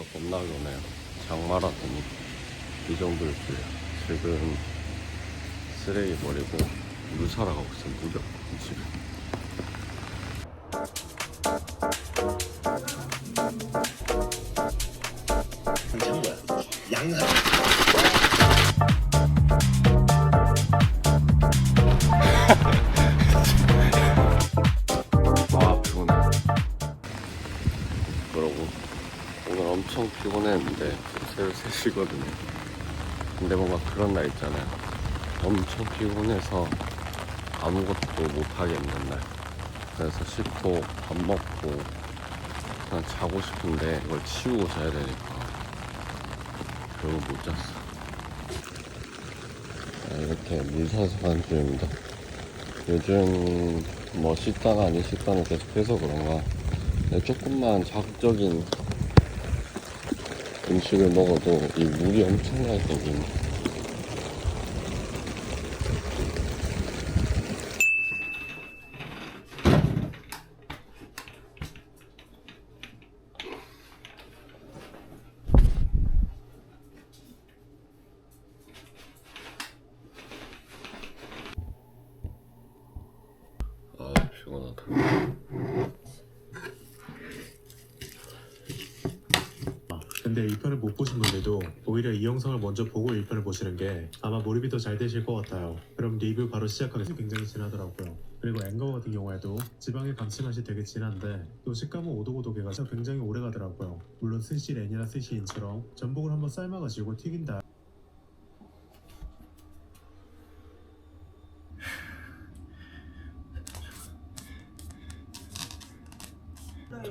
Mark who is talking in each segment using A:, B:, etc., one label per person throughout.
A: 날씨가 겁나 좋네요. 장마라더니 이 정도였어요. 지금 쓰레기 버리고 물 사러 가고 있어요. 없고 집에. 3시거든요. 근데 뭔가 그런 날 있잖아요. 엄청 피곤해서 아무것도 못 하겠는 날. 그래서 씻고 밥 먹고 그냥 자고 싶은데 이걸 치우고 자야 되니까 결국 못 잤어. 아, 이렇게 물 사서 가는 중입니다. 요즘 뭐 식단 아닌 식단을 계속 해서 그런가 근데 조금만 자극적인 음식을 먹어도 이 물이 엄청나게 아 피곤하다
B: 근데 1편을 못 보신 분들도 오히려 이 영상을 먼저 보고 1편을 보시는 게 아마 몰입이 더 잘 되실 것 같아요. 그럼 리뷰 바로 시작하겠습니다. 굉장히 진하더라고요. 그리고 앵거 같은 경우에도 지방의 감칠맛이 되게 진한데 또 식감은 오독오독해가 굉장히 오래 가더라고요. 물론 스시 렌이나 스시인처럼 전복을 한번 삶아가지고 튀긴 다음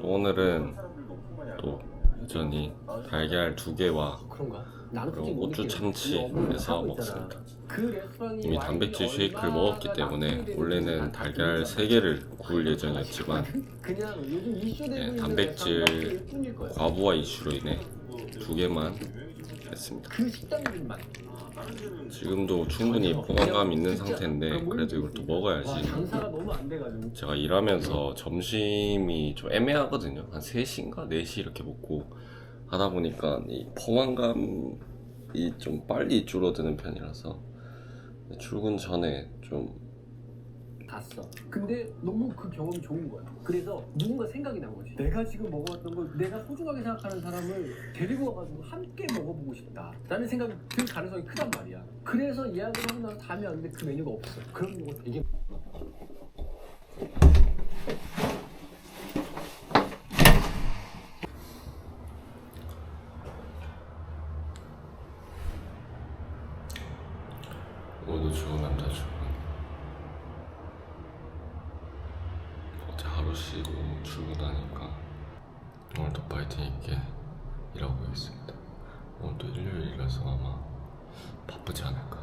A: 오늘은 또 여전히 달걀 두 개와
C: 그런가?
A: 그리고 고추. 참치에서
C: 하고
A: 먹습니다.
C: 그
A: 이미 단백질 쉐이크를 먹었기 때문에 원래는 달걀
C: 다
A: 3개를 구울 예정이었지만 네, 단백질. 과부하 이슈로 인해 두 개만 했습니다.
C: 그
A: 지금도 충분히 포만감 있는 상태인데 그래도 이걸
C: 또와
A: 먹어야지 제가 일하면서 점심이 좀 애매하거든요. 한 3시인가 4시 이렇게 먹고 하다 보니까 이 포만감이 좀 빨리 줄어드는 편이라서 출근 전에 좀
C: 갔어. 근데 너무 그 경험이 좋은 거야. 그래서 누군가 생각이 난 거지. 내가 지금 먹어왔던 걸 내가 소중하게 생각하는 사람을 데리고 와가지고 함께 먹어보고 싶다. 라는 생각이 들 가능성이 크단 말이야. 그래서 예약을 하고 나서 다음에 왔는데 그 메뉴가 없어. 그런 거 되게
A: 8시고 출근하니까 오늘도 파이팅 있게 일하고 있습니다. 오늘도 일요일이라서 아마 바쁘지 않을까.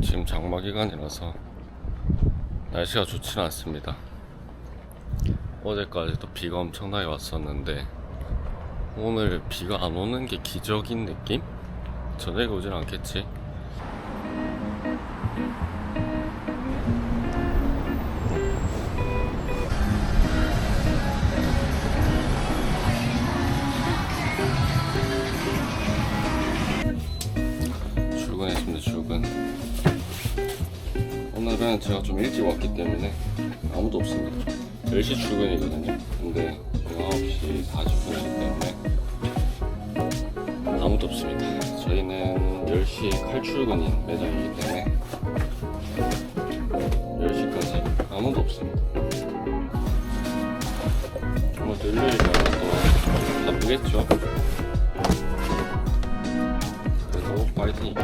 A: 지금 장마 기간이라서 날씨가 좋지는 않습니다. 어제까지도 비가 엄청나게 왔었는데 오늘 비가 안 오는 게 기적인 느낌? 저녁에 오진 않겠지? 출근했습니다 출근 오늘은 제가 좀 일찍 왔기 때문에 아무도 없습니다 10시 출근이거든요. 근데 제가 9시 40분이기 때문에 아무도 없습니다. 저희는 10시에 칼출근인 매장이기 때문에 10시까지 아무도 없습니다. 뭐 일요일이라서 바쁘겠죠. 그래도 파이팅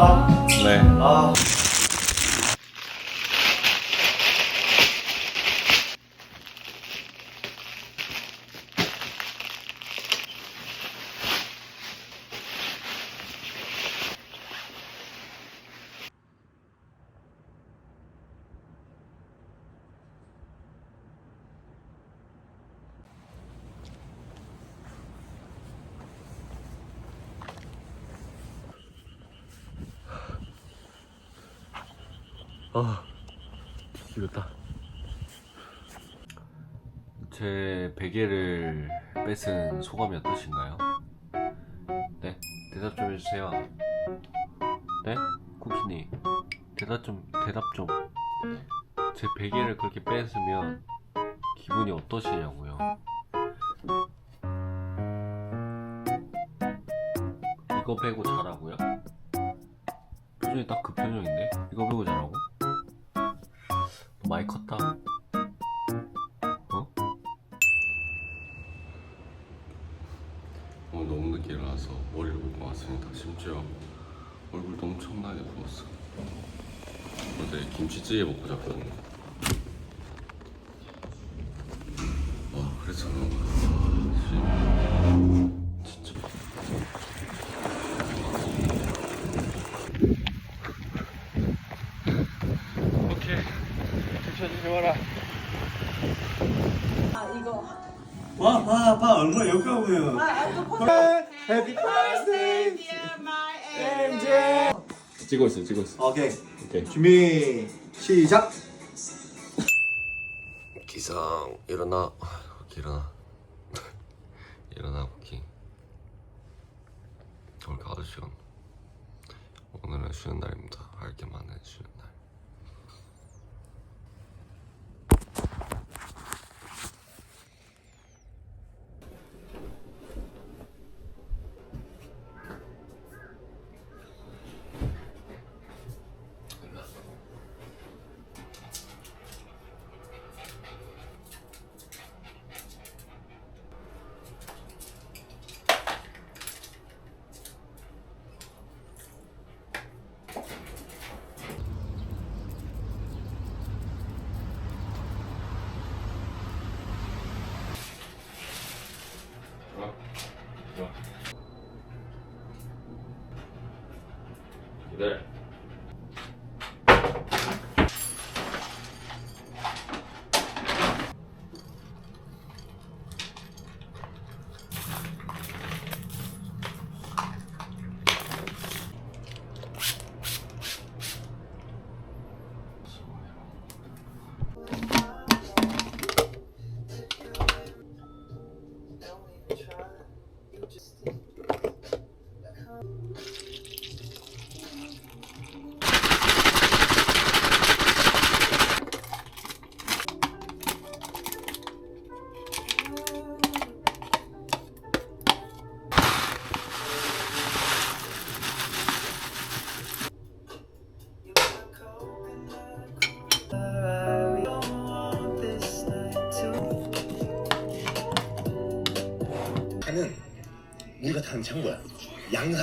A: 아, 네. 아. 제 베개를 뺏은 소감이 어떠신가요? 네, 대답 좀 해주세요. 네, 쿠키니, 대답 좀 대답 좀. 제 베개를 그렇게 뺏으면 기분이 어떠시냐고요? 이거 빼고 자라고요? 표정이 딱 그 표정인데? 이거 빼고 자라고? 많이 컸다. 엄청나게 부었어. 어제 김치찌개 먹고 잤거든요. 와, 그래서. 아, 씨. 진짜. 오케이. 천천히 와라.
D: 아 이거
E: 봐, 봐, 봐. 얼마나 역겨워요.
D: Happy birthday dear
A: 찍고 있어, 찍고 있어.
E: 오케이.
A: 오케이.
E: 준비, 시작.
A: 기상 일어나 일어나 일어나 쿠키 오늘 가도 시간 오늘은 쉬는 날입니다 할 게 많은 쉬는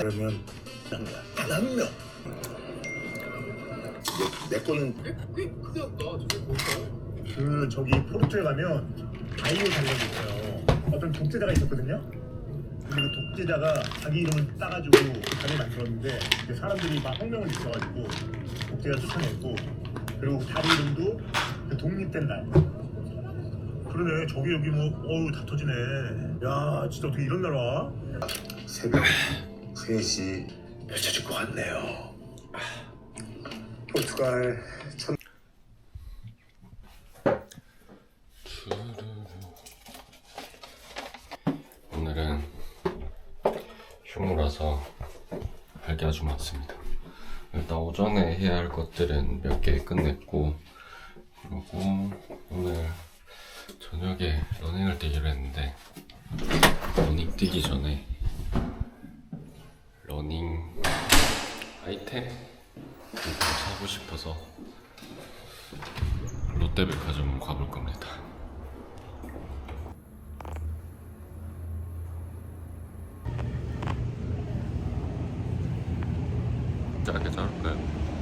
E: 그러면 단한 명. 내, 내 거는 그 저기 포르투에 가면 아이유 관련이 있어요. 어떤 독재자가 있었거든요. 근데 그 독재자가 자기 이름을 따가지고 그 다리 만들었는데 이제 사람들이 막 혁명을 일으켜가지고 독재가 쫓아냈고 그리고 그 다리 이름도 그 독립된 날. 그러네 저기 여기 뭐 어우 다 터지네. 야 진짜 어떻게 이런 날 와? 새벽 3시 펼쳐질 것 같네요. 포르투갈 천
A: 오늘은 휴무라서 할 게 아주 많습니다. 일단 오전에 해야 할 것들은 몇 개 끝냈고 그리고 오늘 저녁에 러닝을 뛰기로 했는데 러닝 뛰기 전에 러닝 좀 사고 싶어서 롯데백화점 가볼 겁니다. 짧게 자를까요?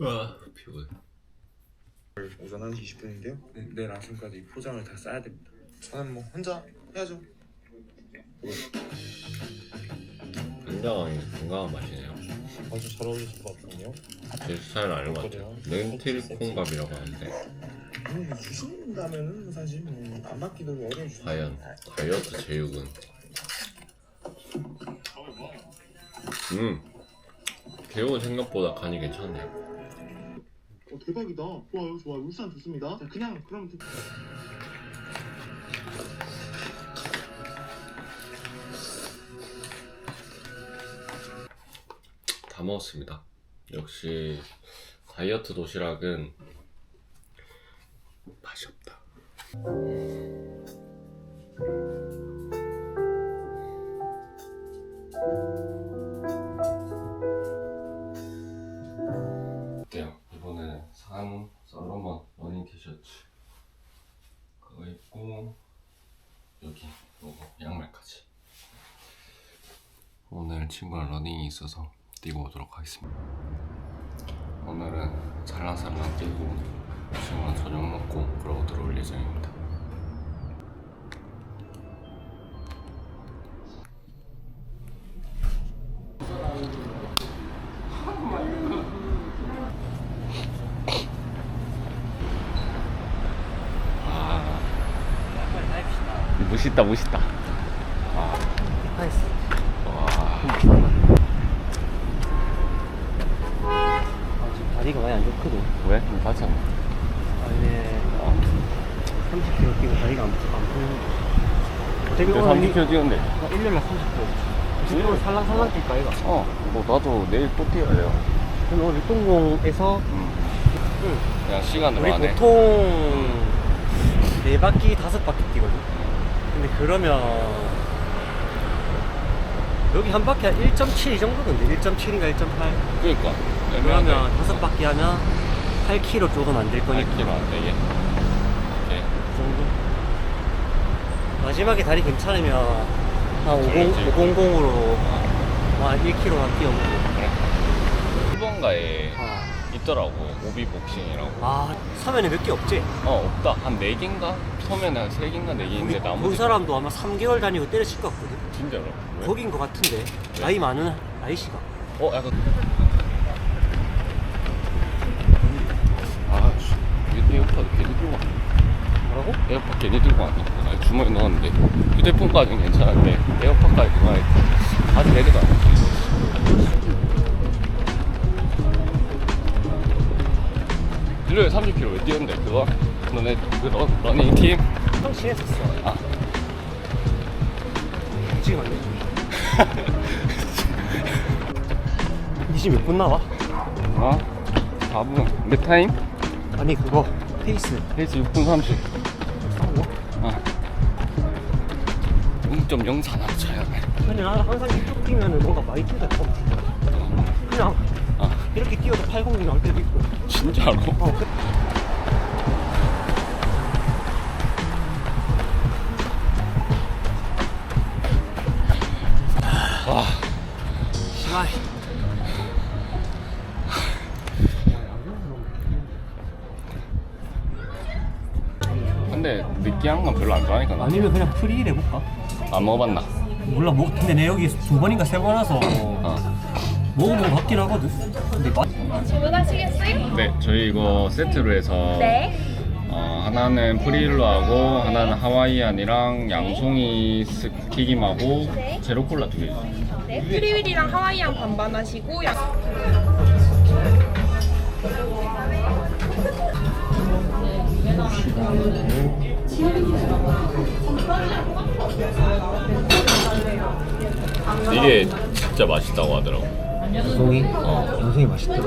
A: 와, 피곤해.
F: 오전 1시 20분인데요. 네, 내일 아침까지 포장을 다 싸야 됩니다. 저는 뭐 혼자 해야죠.
A: 굉장히 건강한 맛이네요.
F: 아주 잘 어울리실 것 같거든요.
A: 제 스타일은 아닌 것 같아요. 렌틸 콩밥이라고 하는데
F: 음, 주신다면은 사실 음, 안 받기도 어려운 주
A: 과연 다이어트 제육은 음 개운 생각보다 간이 괜찮네요.
F: 어, 대박이다. 좋아요, 좋아요. 울산 좋습니다. 자, 그냥 그럼 좀-
A: 다 먹었습니다. 역시 다이어트 도시락은 맛이 없다. 친구랑 러닝이 있어서 뛰고 오도록 하겠습니다. 오늘은 살랑살랑 뛰고 친구랑 저녁 먹고 그러고 들어올 예정입니다. 멋있다 멋있다. 아. 와.
G: 지금 다리가 많이 안 좋거든.
A: 왜? 다시 한
G: 아니, 30km 뛰고 다리가 안, 안 풀리는 되게
A: 번.
G: 오늘
A: 30km 뛰었는데.
G: 1년에 30km. 지금 살랑살랑 뛸까, 이거?
A: 어, 뭐 나도 내일 또 뛰어야 돼요.
G: 그럼 오늘 육동공에서
A: 음.
G: 응.
A: 그냥 시간으로
G: 우리
A: 안 해.
G: 보통 네 바퀴, 다섯 바퀴 뛰거든. 근데 그러면 여기 한 바퀴 한 1.7이 정도던데. 1.7인가 1.8.
A: 그러니까.
G: 그러면 다섯 바퀴 하면 8km 조금 안 될 거니까.
A: 8km 안 되게. 오케이.
G: 그 정도? 마지막에 다리 괜찮으면 한 50,
A: 그렇지.
G: 500으로 한 1km만 뛰어보고
A: 일본가에
G: 아,
A: 있더라고. 오비 복싱이라고.
G: 아 서면에 몇 개 없지?
A: 어, 없다. 한 4개인가? 처음에는 한 3개인가 4개
G: 우리
A: 있는데
G: 본
A: 나머지.
G: 사람도 아마 3개월 다니고 때려칠 것 같거든
A: 진짜로? 왜?
G: 거긴 것 같은데 나이 많은 아이씨가
A: 어, 약간. 아, 씨. 왜 에어팟 괜히 들고 왔
G: 뭐라고?
A: 에어팟 괜히 들고 왔네. 아니, 주머니 넣었는데. 휴대폰까지는 괜찮은데, 에어팟까지 들고 아직 레드가 일요일에 30km 왜 뛰었는데, 그거? 너네, 그 러, 러닝 팀?
G: 형 친했었어
A: 아.
G: 지금 안 되지 니 지금 몇분 나와?
A: 어? 4분. 몇 타임?
G: 아니 그거 페이스
A: 페이스 6분 30.
G: 싸워
A: 어. 0.04 남쳐야 돼.
G: 근데 나는 항상 이쪽 뛰면은 뭔가 많이 어. 그냥
A: 아.
G: 이렇게 뛰어도 80 나올 때도 있고
A: 진짜로?
G: 어, 그...
A: 와.
G: 씨발.
A: 근데 느끼한 건 별로 안 좋아하니까 나.
G: 아니면 그냥 프리일 해볼까?
A: 안 먹어봤나?
G: 몰라 뭐 근데 내 여기 두 번인가 세 번 와서
A: 어.
G: 먹어본 것 같긴 하거든 근데 맛
H: 주문하시겠어요?
A: 네, 저희 이거 세트로 해서
H: 네.
A: 어, 하나는 프릴로 하고 하나는 하와이안이랑 양송이 스- 튀김하고
H: 네.
A: 제로 콜라 두 개.
H: 네. 프리윌이랑 하와이안 반반 하시고 양...
A: 이게 진짜 맛있다고 하더라고.
G: 양송이?
A: 어.
G: 양송이 맛있더라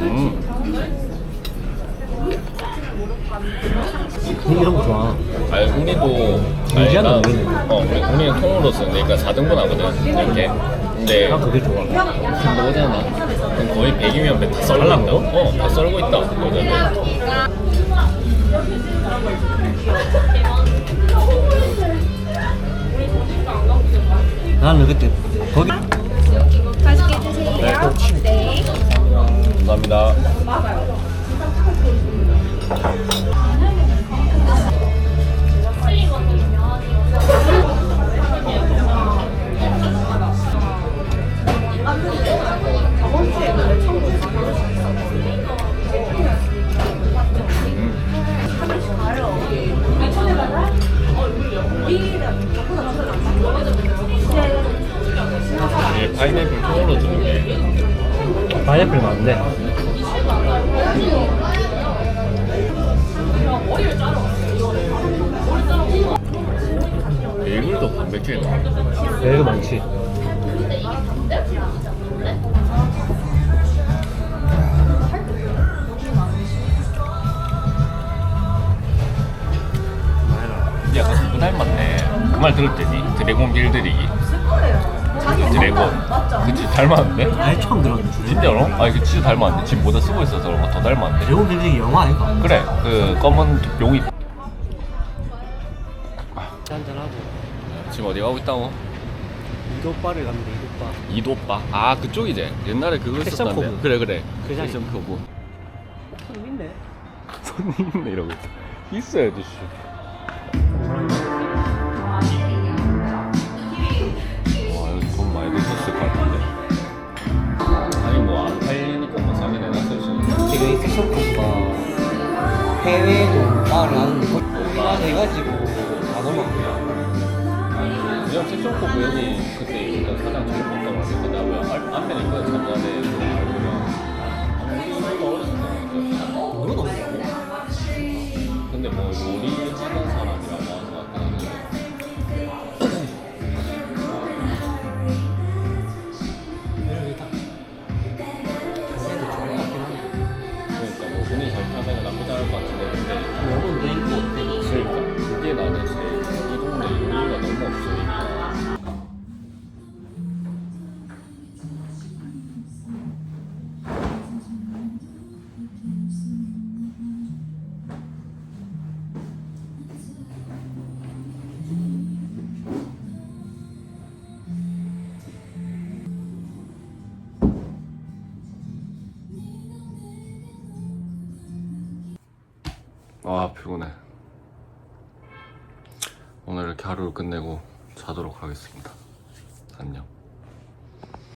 A: 음.
G: 근데 이런 거 좋아.
A: 아니 우리도
G: 우리는.
A: 어 우리, 우리는 통으로 쓰니까 4등분 하거든 이렇게. 근데
G: 난 그게 좋아.
A: 그럼 거의 100이면 100다 썰고 있다. 어다 썰고 있다. 여자들
G: 나는 그때 거기
H: 맛있게 드세요. 네.
A: 감사합니다 닮았네 그말 들을 때지 드래곤 길들이기 드래곤. 그치 닮았는데?
G: 아예 처음 들었는데.
A: 진짜로? 아니 그 진짜 닮았는데. 지금 모자 쓰고 있어서 그런가 더 닮았는데.
G: 배우 빌딩이 영화 아닌가?
A: 그래. 그 검은 용이.
G: 한잔하고.
A: 지금 어디 가고 있다고?
G: 이도바를 갑니다 이도바
A: 이도빠? 아 그쪽이지 옛날에 그거
G: 패션
A: 있었던데
G: 코브.
A: 그래 그래.
G: 그 자리.
A: 패션 코브
G: 손 있네.
A: 손님 있네 이러고 있어 있어야지 씨.
G: 해외도 말을 하는데 거기만 해가지고 다 넘어가요
A: 그냥 패션 코브 여기 그때 일단 사장 못다고 하니까 나왜 앞면에 있거든 전자대 좀 알고면 이거 어렸을 때
G: 누가 넘어가고?
A: 근데 뭐 요리 하는 끝내고